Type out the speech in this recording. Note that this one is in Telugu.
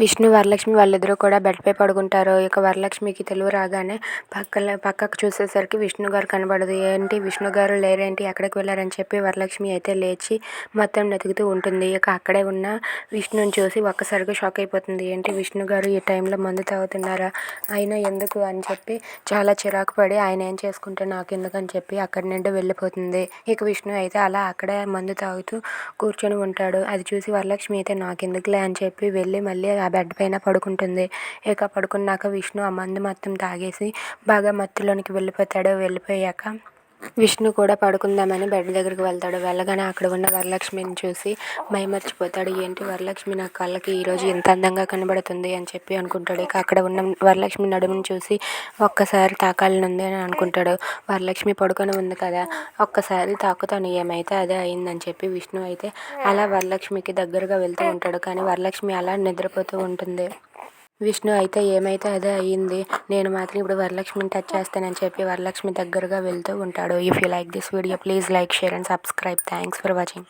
విష్ణు వరలక్ష్మి వాళ్ళిద్దరూ కూడా బెడ్పై పడుకుంటారు. ఇక వరలక్ష్మికి తెలివి రాగానే పక్కన పక్కకు చూసేసరికి విష్ణు గారు కనబడదు. ఏంటి? విష్ణు గారు లేరేంటి? ఎక్కడికి వెళ్ళారని చెప్పి వరలక్ష్మి అయితే లేచి మొత్తం వెతుకుతూ ఉంటుంది. ఇక అక్కడే ఉన్న విష్ణుని చూసి ఒక్కసారిగా షాక్ అయిపోతుంది. ఏంటి? విష్ణు గారు ఈ టైంలో మందు తాగుతున్నారా? అయినా ఎందుకు అని చెప్పి చాలా చిరాకు పడి ఆయన ఏం చేసుకుంటే నాకు ఎందుకని చెప్పి అక్కడి నుండి వెళ్ళిపోతుంది. ఇక విష్ణు అయితే అలా అక్కడే మందు తాగుతూ కూర్చొని ఉంటాడు. అది చూసి వరలక్ష్మి అయితే నాకెందుకులే అని చెప్పి వెళ్ళి మళ్ళీ బెడ్ పైన పడుకుంటుంది. ఇక పడుకున్నాక విష్ణు ఆ మందు మొత్తం తాగేసి బాగా మత్తులోనికి వెళ్ళిపోతాడు. వెళ్ళిపోయాక విష్ణు కూడా పడుకుందామని బెడ్ దగ్గరికి వెళ్తాడు. వెళ్ళగానే అక్కడ ఉన్న వరలక్ష్మిని చూసి మైమర్చిపోతాడు ఏంటి వరలక్ష్మి? నా కళ్ళకి ఈరోజు ఇంత అందంగా కనబడుతుంది అని చెప్పి అనుకుంటాడు. ఇక అక్కడ ఉన్న వరలక్ష్మి నడుముని చూసి ఒక్కసారి తాకాలనుంది అని అనుకుంటాడు. వరలక్ష్మి పడుకొని ఉంది కదా ఒక్కసారి తాకుతాను ఏమైతే అదే అయిందని చెప్పి విష్ణు అయితే అలా వరలక్ష్మికి దగ్గరగా వెళ్తూ ఉంటాడు. కానీ వరలక్ష్మి అలా నిద్రపోతూ ఉంటుంది. విష్ణు అయితే ఏమైతే అదే అయ్యింది? నేను మాత్రం ఇప్పుడు వరలక్ష్మిని టచ్ చేస్తానని చెప్పి వరలక్ష్మి దగ్గరగా వెళ్తూ ఉంటాడు. If you like this video please like share and subscribe thanks for watching